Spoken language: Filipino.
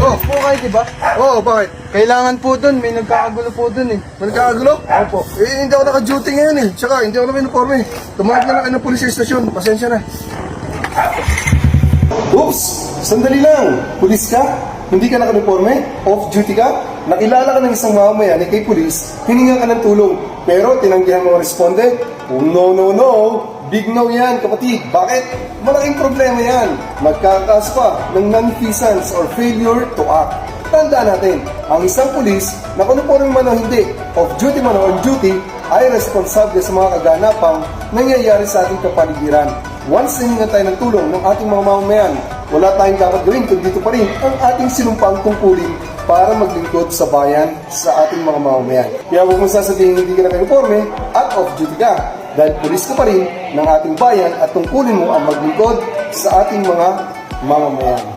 Oh, po kayo, di ba? Oo, bakit? Kailangan po dun, may nagkakagulo po dun eh. Nagkakagulo? Opo. Eh, hindi ako naka-duty ngayon eh. Tsaka, hindi ako naka-uniforme. Tumawag na lang kayo ng police station. Pasensya na. Oops! Sandali lang. Pulis ka? Hindi ka naka-uniforme? Off-duty ka? Nakilala ka ng isang mamamayan eh kay pulis, hininga ka ng tulong. Pero tinanggihan mo responde? Oh, no, no, no. Big no yan, kapatid. Bakit? Malaking problema yan. Magkakaas pa ng non-feasance or failure to act. Tandaan natin, ang isang pulis, na kung uniforme man o hindi, off-duty man o on-duty, ay responsable sa mga kaganapang nangyayari sa ating kapaligiran. Once hininga tayo ng tulong ng ating mga mamamayan, wala tayong dapat gawin kundi dito pa rin ang ating sinumpang tungkulin para maglingkod sa bayan sa ating mga mamamayan. Kaya huwag mo sasabihin hindi ka naka-uniforme at off-duty ka dahil pulis ka pa rin ng ating bayan at tungkulin mo ang maglingkod sa ating mga mamamayan.